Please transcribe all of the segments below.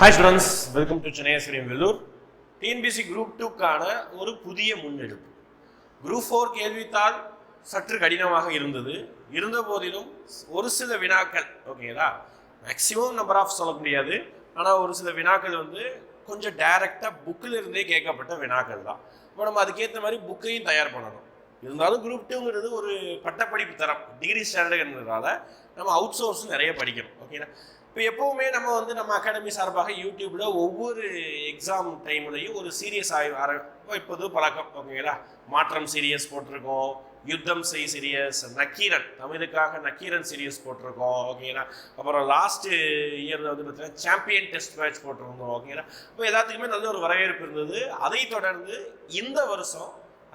Hi students welcome to சென்னையஸ்வரியம் Vellore TNPSC group டூக்கான ஒரு புதிய முன்னெடுப்பு. குரூப் ஃபோர் கேள்வித்தாள் சற்று கடினமாக இருந்தது. இருந்த போதிலும் ஒரு சில வினாக்கள் ஓகேங்களா மேக்ஸிமம் நம்பர் ஆஃப் சொல்ல முடியாது. ஆனால் ஒரு சில வினாக்கள் வந்து கொஞ்சம் டைரெக்டாக புக்கில் இருந்தே கேட்கப்பட்ட வினாக்கள் தான். இப்போ நம்ம அதுக்கேற்ற மாதிரி புக்கையும் தயார் பண்ணணும். இருந்தாலும் குரூப் டூங்கிறது ஒரு பட்டப்படிப்பு தரம் டிகிரி ஸ்டாண்டர்டுங்கிறதுனால நம்ம அவுட் சோர்ஸ் நிறைய படிக்கணும் ஓகேங்களா இப்போ எப்போவுமே நம்ம வந்து நம்ம அகாடமி சார்பாக யூடியூப்பில் ஒவ்வொரு எக்ஸாம் டைம்லையும் ஒரு சீரியஸ் ஆகி ஆர இப்போது பழக்கம் ஓகேங்களா? மாற்றம் சீரியஸ் போட்டிருக்கோம். யுத்தம் செய் சீரியஸ் நக்கீரன் தமிழுக்காக நக்கீரன் சீரியஸ் போட்டிருக்கோம் ஓகேங்களா? அப்புறம் லாஸ்ட் இயரில் வந்து பார்த்தீங்கன்னா சாம்பியன் டெஸ்ட் மேட்ச் போட்டிருந்தோம் ஓகேங்களா? இப்போ எல்லாத்துக்குமே நல்ல ஒரு வரவேற்பு இருந்தது. அதை தொடர்ந்து இந்த வருஷம்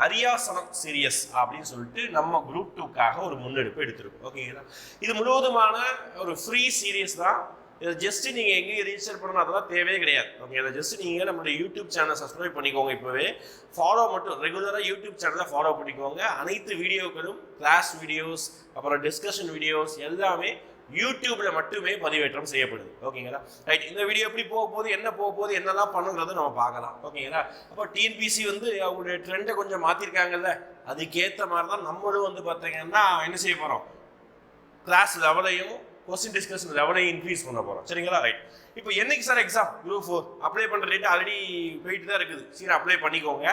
அரியாசனம் சீரியஸ் அப்படின்னு சொல்லிட்டு நம்ம குரூப் டூக்காக ஒரு முன்னெடுப்பு எடுத்திருக்கோம். ஓகேங்களா இது முழுவதுமான ஒரு ஃப்ரீ சீரியஸ் தான். இதை ஜஸ்ட் நீங்கள் எங்கேயும் ரிஜிஸ்டர் பண்ணணும் அதெல்லாம் தேவையே கிடையாது. ஓகே இதை ஜஸ்ட் நீங்கள் நம்மளுடைய யூடியூப் சேனலை சப்ஸ்கிரைப் பண்ணிக்கோங்க இப்போவே. ஃபாலோ மட்டும் ரெகுலராக யூடியூப் சேனலை ஃபாலோ பண்ணிக்கோங்க. அனைத்து வீடியோக்களும் கிளாஸ் வீடியோஸ் அப்புறம் டிஸ்கஷன் வீடியோஸ் எல்லாமே யூடியூப்ல மட்டுமே பதிவேற்றம் செய்யப்படுது. ஓகேங்களா? ரைட் இந்த வீடியோ எப்படி போக போகுது என்ன போக போகுது என்னெல்லாம் பண்ணுங்கிறத நம்ம பார்க்கலாம். ஓகேங்களா? அப்போ டிஎன்பிசி வந்து அவங்களுடைய ட்ரெண்டை கொஞ்சம் மாற்றிருக்காங்கல்ல அதுக்கேற்ற மாதிரி தான் நம்மளும் வந்து பார்த்தீங்கன்னா என்ன செய்ய போகிறோம் கிளாஸ் லெவலையும் கொஸ்டின் டிஸ்கஷன் லெவலையும் இன்க்ரீஸ் பண்ண போகிறோம் சரிங்களா? ரைட் இப்போ என்னைக்கு sir exam group four apply பண்ணுற டேட் ஆல்ரெடி போயிட்டு தான் இருக்குது. சரி அப்ளை பண்ணிக்கோங்க.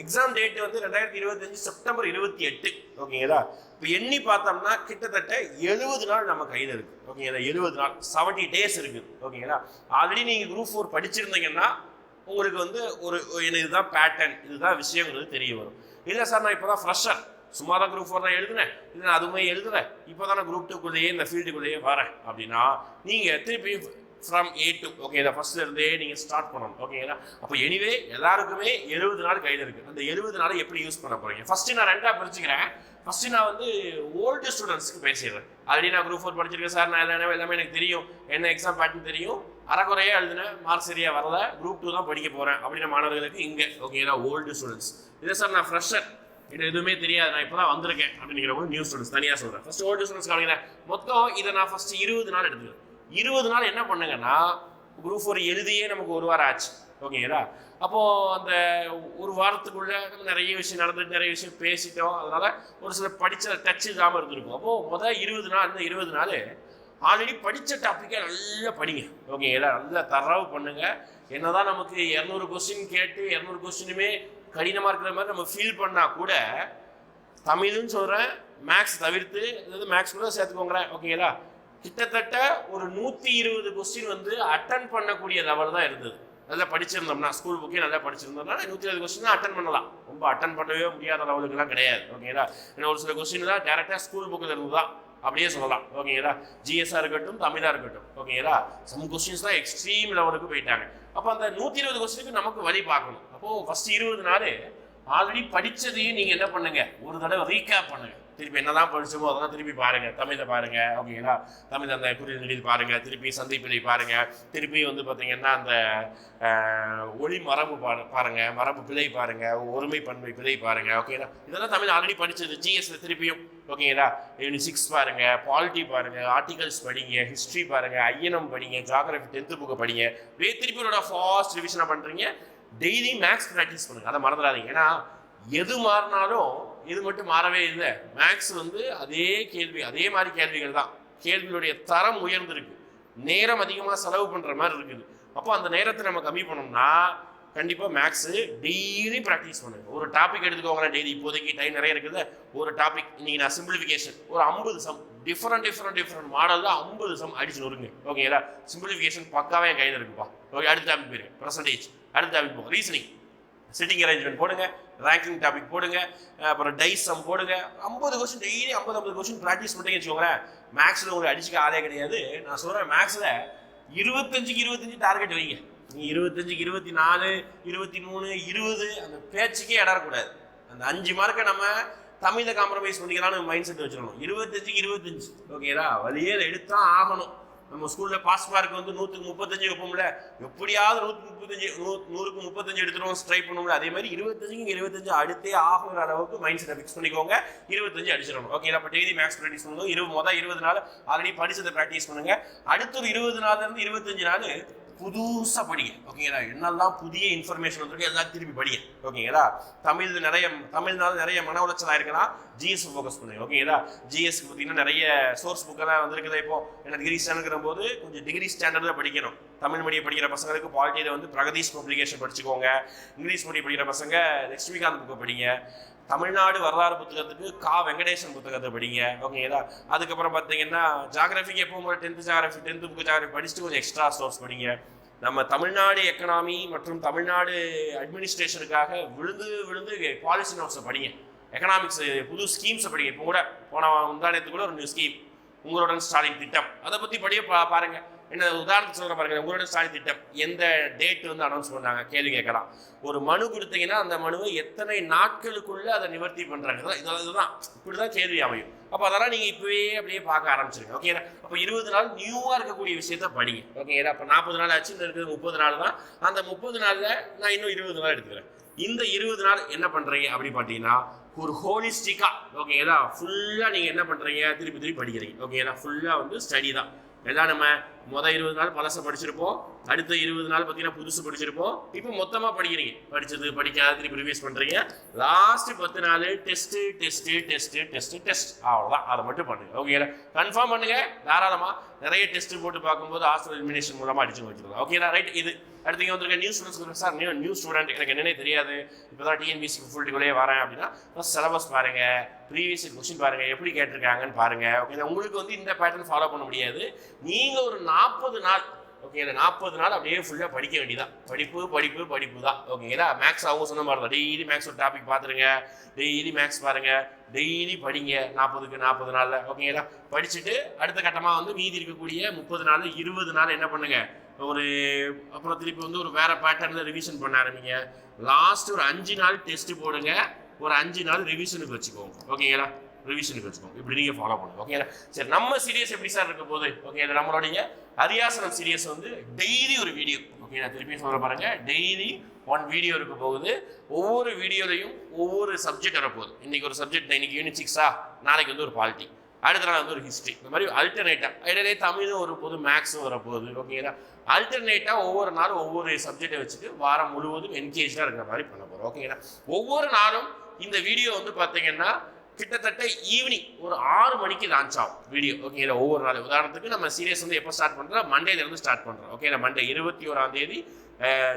எக்ஸாம் டேட் வந்து ரெண்டாயிரத்தி இருபத்தஞ்சு செப்டம்பர் இருபத்தி எட்டு. ஓகேங்களா? இப்போ எண்ணி பார்த்தோம்னா கிட்டத்தட்ட எழுபது நாள் நம்ம கையில் இருக்குது ஓகேங்களா? எழுபது நாள். செவன்ட்டி டேஸ் இருக்குது ஓகேங்களா? ஆல்ரெடி நீங்கள் குரூப் ஃபோர் படிச்சிருந்தீங்கன்னா உங்களுக்கு வந்து ஒரு எனக்கு இதுதான் பேட்டர்ன் இதுதான் விஷயங்கிறது தெரிய வரும். இல்லை சார் நான் இப்போ தான் ஃப்ரெஷர் சும்மா தான் குரூப் ஃபோர் தான் எழுதுனேன். இல்லை நான் அதுவுமே எழுதுறேன் இப்போ தான் நான் குரூப் டூக்குள்ளேயே இந்த ஃபீல்டுக்குள்ளேயே வரேன். அப்படின்னா நீங்கள் திருப்பி ஃப்ரம் ஏ டு ஓகே இதை ஃபர்ஸ்ட்ல இருந்தே நீங்கள் ஸ்டார்ட் பண்ணணும் ஓகேங்களா அப்போ எனிவே எல்லாருக்குமே எழுபது நாள் கையில் இருக்குது அந்த எழுபது நாளை எப்படி யூஸ் பண்ண போகிறீங்க ஃபஸ்ட்டு நான் ரெண்டாக பிரிச்சுக்கிறேன். ஃபஸ்ட்டு நான் வந்து ஓல்டு ஸ்டூடெண்ட்ஸ்க்கு பேசிடுறேன். ஆல்ரெடி நான் குரூப் ஃபோர் படிச்சிருக்கேன் சார் நான் எல்லாமே எல்லாமே எனக்கு தெரியும். என்ன எக்ஸாம் பேட்டர்ன் தெரியும்? அறகுறையே எழுதினேன் மார்க் சரியாக வரல. குரூப் டூ தான் படிக்க போகிறேன் அப்படின்ற மாணவர்களுக்கு இங்கே ஓகேங்களா ஓல்டு ஸ்டூடெண்ட்ஸ் இல்லை சார் நான் ஃப்ரெஷர் இது எதுவுமே தெரியாது. நான் இப்போ தான் வந்திருக்கேன் அப்படிங்கிறவங்க நியூ ஸ்டூடெண்ட்ஸ் தனியாக சொல்கிறேன் ஃபஸ்ட் ஓல்டு ஸ்டூடெண்ட்ஸ் கவனிக்கிறேன் மொத்தம் இதை நான் ஃபஸ்ட்டு இருபது நாள் எடுத்துக்கிறேன். இருபது நாள் என்ன பண்ணுங்கன்னா குரூப் ஃபோர் எழுதியே நமக்கு ஒரு வாரம் ஆச்சு. ஓகேங்களா அப்போது அந்த ஒரு வாரத்துக்குள்ள நிறைய விஷயம் நடந்துட்டு நிறைய விஷயம் பேசிட்டோம். அதனால் ஒரு சில படித்த டச் இல்லாமல் இருந்திருக்கும். அப்போது முதல் இருபது நாள் இந்த இருபது நாள் ஆல்ரெடி படித்த டாப்பிக்கை நல்லா படிங்க. ஓகேங்களா நல்லா தரவு பண்ணுங்க. என்னதான் நமக்கு இரநூறு கொஸ்டின் கேட்டு இரநூறு கொஸ்டினுமே கடினமாக இருக்கிற மாதிரி நம்ம ஃபீல் பண்ணால் கூட தமிழ்னு சொல்கிறேன் மேக்ஸ் தவிர்த்து அதாவது மேக்ஸ் கூட சேர்த்துக்கோங்களேன். ஓகேங்களா கிட்டத்தட்ட ஒரு நூற்றி இருபது கொஸ்டின் வந்து அட்டன் பண்ணக்கூடிய லெவல் தான் இருந்தது. நல்லா படிச்சிருந்தோம்னா ஸ்கூல் புக்கே நல்லா படிச்சிருந்தோம்னா நூற்றி இருபது கொஸ்டின் தான் அட்டன் பண்ணலாம். ரொம்ப அட்டன் பண்ணவே முடியாத லெவலுக்குலாம் கிடையாது. ஓகேங்களா ஏன்னா ஒரு சில கொஸ்டின் தான் டேரெக்டாக ஸ்கூல் புக்கில் இருந்து தான் அப்படியே சொல்லலாம். ஓகேங்களா ஜிஎஸ்ஆ இருக்கட்டும் தமிழாக இருக்கட்டும். ஓகேங்களா சம் கொஸ்டின்ஸ் தான் எக்ஸ்ட்ரீம் லெவலுக்கு போயிட்டாங்க. அப்போ அந்த நூற்றி இருபது கொஸ்டினுக்கு நமக்கு வழி பார்க்கணும். அப்போது ஃபர்ஸ்ட் இருபது நாள் ஆல்ரெடி படித்ததையும் நீங்கள் என்ன பண்ணுங்கள் ஒரு தடவை ரீகேப் பண்ணுங்கள் திருப்பி என்னதான் படிச்சுமோ அதெல்லாம் திருப்பி பாருங்க. தமிழை பாருங்க ஓகேங்களா? தமிழ் அந்த குறியீடு நெடில் பாருங்க திருப்பி சந்திப்பிலை பாருங்க. திருப்பி வந்து பார்த்தீங்கன்னா அந்த ஒளி மரபு பாரு பாருங்க மரபு பிழை பாருங்க ஒருமை பன்மை பிழை பாருங்க ஓகேங்களா? இதெல்லாம் தமிழ் ஆல்ரெடி படிச்சது. ஜிஎஸ்ல திருப்பியும் ஓகேங்களா? சிக்ஸ் பாருங்க பாலிட்டி பாருங்க ஆர்டிகல்ஸ் படிங்க ஹிஸ்ட்ரி பாருங்க ஐஎன்எம் படிங்க ஜாகிரபி டென்த்து புக்கை படிங்க. வே திருப்பியோட ஃபாஸ்ட் ரிவிஷனாக பண்ணுறீங்க டெய்லி மேக்ஸ் ப்ராக்டிஸ் பண்ணுங்க. அதை மறந்துடாதீங்க. ஏன்னா எது மாறினாலும் இது மட்டும் மாறவே இல்லை. மேக்ஸ் வந்து அதே கேள்வி அதே மாதிரி கேள்விகள் தான். கேள்வியுடைய தரம் உயர்ந்திருக்கு. நேரம் அதிகமாக செலவு பண்ணுற மாதிரி இருக்குது. அப்போ அந்த நேரத்தை நம்ம கம்மி பண்ணோம்னா கண்டிப்பாக மேக்ஸு டெய்லி ப்ராக்டிஸ் பண்ணுங்க. ஒரு டாபிக் எடுத்துக்கோங்களேன் டெய்லி இப்போதைக்கு டைம் நிறைய இருக்குது. ஒரு டாபிக் இன்றைக்கி நான் சிம்பிளிஃபிகேஷன் ஒரு ஐம்பது சம் டிஃப்ரெண்ட் டிஃப்ரெண்ட் டிஃப்ரெண்ட் மாடலில் ஐம்பது சம் அடிச்சு நொறுங்க ஓகேங்களா சிம்பிளிஃபிகேஷன் பக்காவே என் கையில் இருக்குப்பா. ஓகே அடுத்த டாபிக் போயிருங்க பர்சன்டேஜ் அடுத்த டாபிக் போகும் ரீசனிங் சிட்டிங் அரேஞ்ச்மெண்ட் போடுங்க ரேங்கிங் டாபிக் போடுங்க அப்புறம் டைஸ் சம் போடுங்க. ஐம்பது கொஸ்டின் டெய்லி ஐம்பது ஐம்பது கொஸ்டின் ப்ராக்டிஸ் பண்ணிட்டீங்கன்னு வச்சுக்கோங்களேன். மேக்ஸில் உங்களுக்கு அடிச்சுக்க ஆளே கிடையாது. நான் சொல்கிறேன் மேக்ஸில் இருபத்தஞ்சுக்கு இருபத்தஞ்சு டார்கெட் வைங்க. நீ இருபத்தஞ்சுக்கு இருபத்தி நாலு இருபத்தி மூணு இருபது அந்த பேச்சுக்கே இடம் இருக்கக்கூடாது அந்த அஞ்சு மார்க்கை நம்ம தமிழை காம்ப்ரமைஸ் பண்ணிக்கலாம்னு மைண்ட் செட் வச்சிடணும் இருபத்தஞ்சுக்கு இருபத்தஞ்சு. ஓகேடா வழியே எடுத்தான் ஆகணும். நம்ம ஸ்கூலில் பாஸ் மார்க் வந்து நூற்றுக்கு முப்பத்தஞ்சு வைப்போம்ல. எப்படியாவது நூற்றுக்கு முப்பத்தஞ்சு நூ நூறுக்கு முப்பத்தஞ்சு எடுத்துருவோம் ஸ்ட்ரை பண்ணுவோம்ல. அதே மாதிரி இருபத்தஞ்சுக்கு இருபத்தஞ்சு அடுத்தே ஆகுற அளவுக்கு மைண்ட் செட்டை ஃபிக்ஸ் பண்ணிக்கோங்க. இருபத்தஞ்சு அடிச்சிடணும். ஓகே அப்போ டெய்லி மேக்ஸ் ப்ராக்டிஸ் பண்ணுங்க இருபது மொதல் இருபது நாள் ஆல்ரெடி படிச்சதை ப்ராக்டிஸ் பண்ணுங்க. அடுத்த ஒரு இருபது நாள்ல இருந்து இருபத்தஞ்சு நாள் புதுசாக படிங்க ஓகேங்களா என்னெல்லாம் புதிய இன்ஃபர்மேஷன் வந்திருக்கு எல்லாம் திருப்பி படிங்க ஓகேங்களா தமிழ் நிறைய தமிழ்னால நிறைய மன உளைச்சலாக இருக்குன்னா ஜிஎஸ் ஃபோக்கஸ் பண்ணுங்க ஓகேங்களா ஜிஎஸ்க்கு பார்த்தீங்கன்னா நிறைய சோர்ஸ் புக்கெல்லாம் வந்திருக்குது இப்போ? என்ன டிகிரி ஸ்டாண்டர்டுங்கிற போது கொஞ்சம் டிகிரி ஸ்டாண்டர்டில் படிக்கணும். தமிழ் மீடியம் படிக்கிற பசங்களுக்கு பாலிட்டியில் வந்து பிரகதீஷ் பப்ளிகேஷன் படிச்சுக்கோங்க. இங்கிலீஷ் மீடியம் படிக்கிற பசங்க லட்சுமிகாந்த் புக்கை படிங்க. தமிழ்நாடு வரலாறு புத்தகத்துக்கு கா. வெங்கடேசன் புத்தகத்தை படிங்க. ஓகேங்களா அதுக்கப்புறம் பார்த்தீங்கன்னா ஜாகிரபிக்கு எப்பவும் போல tenth geography tenth book geography படிச்சுட்டு கொஞ்சம் எக்ஸ்ட்ரா சோர்ஸ் படிங்க. நம்ம தமிழ்நாடு எக்கனாமி மற்றும் தமிழ்நாடு அட்மினிஸ்ட்ரேஷனுக்காக விழுந்து விழுந்து பாலிசி நோட்ஸை படிங்க. எக்கனாமிக்ஸ் புது ஸ்கீம்ஸை படிங்க. இப்போ கூட போன முந்தானத்துக்குள்ள ஒரு நியூ ஸ்கீம் உங்களுடன் ஸ்டாலின் திட்டம். அதை பற்றி படிய பா பாருங்கள் என்ன உதாரணத்துக்கு சொல்கிற பாருங்க உங்களோட சாலை திட்டம். எந்த டேட் வந்து அனௌன்ஸ் பண்ணாங்க? கேள்வி கேட்கலாம். ஒரு மனு கொடுத்தீங்கன்னா அந்த மனுவை எத்தனை நாட்களுக்குள்ளே அதை நிவர்த்தி பண்ணுறாங்க இதுதான் இதெல்லாம் இதுதான். இப்படிதான் கேள்வி அமையும். அப்போ அதெல்லாம் நீங்கள் இப்போவே அப்படியே பார்க்க ஆரம்பிச்சிருங்க ஓகேங்களா அப்போ இருபது நாள் நியூவாக இருக்கக்கூடிய விஷயத்த படிங்க ஓகேங்களா அப்போ நாற்பது நாள் ஆச்சு இந்த இருக்குது முப்பது நாள் தான். அந்த முப்பது நாளில் நான் இன்னும் இருபது நாள் எடுத்துக்கிறேன். இந்த இருபது நாள் என்ன பண்ணுறீங்க அப்படின்னு பார்த்தீங்கன்னா ஒரு ஹோலிஸ்டிக்கா ஓகேங்களா ஃபுல்லாக நீங்கள் என்ன பண்ணுறீங்க திருப்பி திருப்பி படிக்கிறீங்க ஓகேங்களா ஃபுல்லாக வந்து ஸ்டடி தான். எல்லாம் நம்ம மொதல் இருபது நாள் பழச படிச்சிருப்போம். அடுத்த இருபது நாள் பார்த்தீங்கன்னா புதுசு படிச்சிருப்போம். இப்போ மொத்தமாக படிக்கிறீங்க. படிச்சது படிக்காத திருப்பி ரிவைஸ் பண்ணுறீங்க லாஸ்ட் பத்து நாள் test test test test test அவ்வளோதான் அதை மட்டும் பண்ணுங்க. ஓகேங்களா கன்ஃபார்ம் பண்ணுங்க. தாராளமாக நிறைய டெஸ்ட் போட்டு பார்க்கும்போது ஹாஸ்டல் எலிமினேஷன் மூலமாக அடிச்சு வச்சுருக்கோம் ஓகேங்களா ரைட் இது. அடுத்து இங்கே வந்திருக்க new students sir new new student எனக்கு என்னன்னே தெரியாது. இப்போ தான் டிஎன்பிசி ஃபுல்ட்டுக்குள்ளேயே வரேன் அப்படின்னா ஃபஸ்ட் சிலபஸ் பாருங்கள் ப்ரீவியஸ் கொஸ்டின் பாருங்கள் எப்படி கேட்டிருக்காங்கன்னு பாருங்கள் ஓகே உங்களுக்கு வந்து இந்த பேட்டர்ன் ஃபாலோ பண்ண முடியாது. நீங்கள் ஒரு நாற்பது நாள். ஓகேங்களா நாற்பது நாள் அப்படியே ஃபுல்லாக படிக்க வேண்டியதான் படிப்பு படிப்பு படிப்பு தான். ஓகேங்களா மேக்ஸ் அவங்க சொன்ன மாதிரி தான் டெய்லி மேக்ஸ் ஒரு டாபிக் பார்த்துருங்க டெய்லி மேக்ஸ் பாருங்கள் டெய்லி படிங்க. நாற்பதுக்கு நாற்பது நாளில். ஓகேங்களா படிச்சுட்டு அடுத்த கட்டமாக வந்து மீதி இருக்கக்கூடிய முப்பது நாள் இருபது நாள் என்ன பண்ணுங்கள் ஒரு அப்புறம் திருப்பி வந்து ஒரு வேறு பேட்டர்னில் ரிவிஷன் பண்ண ஆரம்பிங்க. லாஸ்ட் ஒரு அஞ்சு நாள் டெஸ்ட்டு போடுங்க. ஒரு அஞ்சு நாள் ரிவிஷனுக்கு வச்சுக்கோங்க. ஓகேங்களா ரிவிஷனுக்கு வச்சுக்கோங்க. இப்படி நீங்கள் ஃபாலோ பண்ணுங்க. ஓகேங்களா சரி நம்ம சீரியஸ் எப்படி சார் இருக்க போகுது? ஓகே நம்மளுடைய அரியாசனம் சீரியஸ் வந்து டெய்லி ஒரு வீடியோ ஓகே நான் திருப்பி சொல்ல பாருங்க. டெய்லி ஒன் வீடியோ இருக்க போகுது. ஒவ்வொரு வீடியோலையும் ஒவ்வொரு சப்ஜெக்ட் வரப்போகுது. இன்னைக்கு ஒரு சப்ஜெக்ட் இன்னைக்கு யூனிட் சிக்ஸா நாளைக்கு வந்து ஒரு பாலிட்டி அடுத்த நாள் வந்து ஒரு ஹிஸ்ட்ரி இந்த மாதிரி அல்டர்னேட்டாக இடையிலே தமிழும் ஒரு போது மேக்ஸும் வரப்போகுது. ஓகேங்களா அல்டர்னேட்டாக ஒவ்வொரு நாளும் ஒவ்வொரு சப்ஜெக்டை வச்சுட்டு வாரம் முழுவதும் என்கேஜாக இருக்கிற மாதிரி பண்ண போகிறோம் ஓகேங்களா ஒவ்வொரு நாளும் இந்த வீடியோ வந்து பார்த்தீங்கன்னா கிட்டத்தட்ட ஈவினிங் ஒரு ஆறு மணிக்கு லான்ச் ஆகும் வீடியோ ஓகேங்களா ஒவ்வொரு நாள் உதாரணத்துக்கு நம்ம சீரியஸ் வந்து எப்போ ஸ்டார்ட் பண்ணுறோம் மண்டேலேருந்து ஸ்டார்ட் பண்ணுறோம் ஓகேங்களா மண்டே இருபத்தி ஓராம் தேதி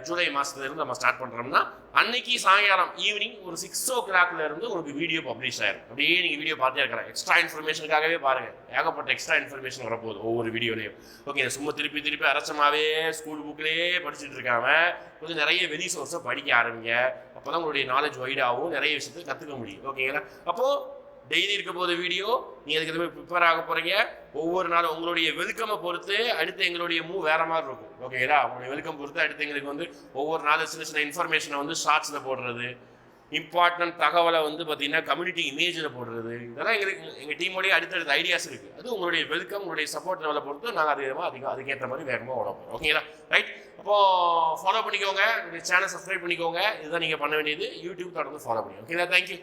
ஜூலை மாதத்துலேருந்து நம்ம ஸ்டார்ட் பண்ணுறோம்னா அன்னைக்கு சாயங்காலம் ஈவினிங் ஒரு சிக்ஸ் ஓ கிளாக்ல இருந்து உங்களுக்கு வீடியோ பப்ளிஷ் ஆயிரும். அப்படியே நீங்கள் வீடியோ பார்த்தே இருக்கிறேன் எக்ஸ்ட்ரா இன்ஃபர்மேஷனுக்காகவே பாருங்க. ஏகப்பட்ட எக்ஸ்ட்ரா இன்ஃபர்மேஷன் வரப்போகுது ஒவ்வொரு வீடியோலையும் ஓகே சும்மா திருப்பி திருப்பி அரசமாவே ஸ்கூல் புக்லேயே படிச்சுட்டு இருக்காம கொஞ்சம் நிறைய வெளி சோர்ஸை படிக்க ஆரம்பிங்க. அப்போ தான் உங்களுடைய நாலேஜ் வைடாகவும் நிறைய விஷயத்தை கற்றுக்க முடியும். ஓகேங்களா அப்போது டெய்லி இருக்க போது வீடியோ நீங்கள் அதுக்கு எதுவுமே ப்ரிப்பேர் ஆக போகிறீங்க ஒவ்வொரு நாளும் உங்களுடைய வெல்கமை பொறுத்து அடுத்து எங்களுடைய மூவ் வேறு மாதிரி இருக்கும். ஓகேங்களா உங்களுடைய வெல்கம் பொறுத்து அடுத்து எங்களுக்கு வந்து ஒவ்வொரு நாளும் சின்ன சின்ன இன்ஃபர்மேஷனை வந்து ஷார்ட்ஸில் போடுறது. இம்பார்ட்டன்ட் தகவலை வந்து பார்த்தீங்கன்னா கம்யூனிட்டி இமேஜில் போடுறது. இதெல்லாம் எங்களுக்கு எங்கள் டீமோடைய அடுத்தடுத்த ஐடியாஸ் இருக்குது அது உங்களுடைய வெல்கம் உங்களுடைய சப்போர்ட் லெவலை பொறுத்து நாங்கள் அதிகமாக அதிகம் அதுக்கேற்ற மாதிரி வேகமாக உடப்போம் ஓகேங்களா ரைட் அப்போ ஃபாலோ பண்ணிக்கோங்க. உங்கள் சேனல் சப்ஸ்கிரைப் பண்ணிக்கோங்க. இதுதான் நீங்கள் பண்ண வேண்டியது. யூடியூப் தொடர்ந்து ஃபாலோ பண்ணிக்கோங்க. ஓகேங்களா தேங்க்யூ